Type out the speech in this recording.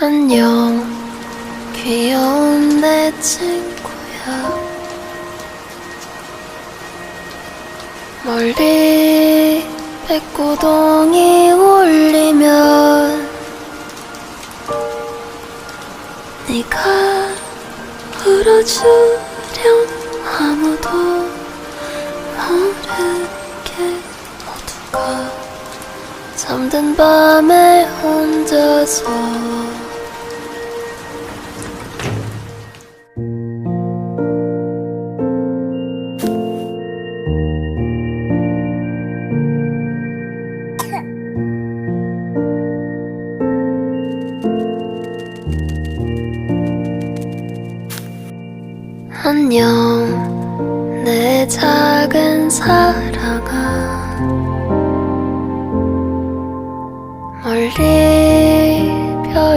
안녕, 귀여운 내 친구야. 멀리 백고동이 울리면 네가 울어주렴 아무도 모르게 모두가 잠든 밤에 혼자서 안녕. 내 작은 사랑아 멀리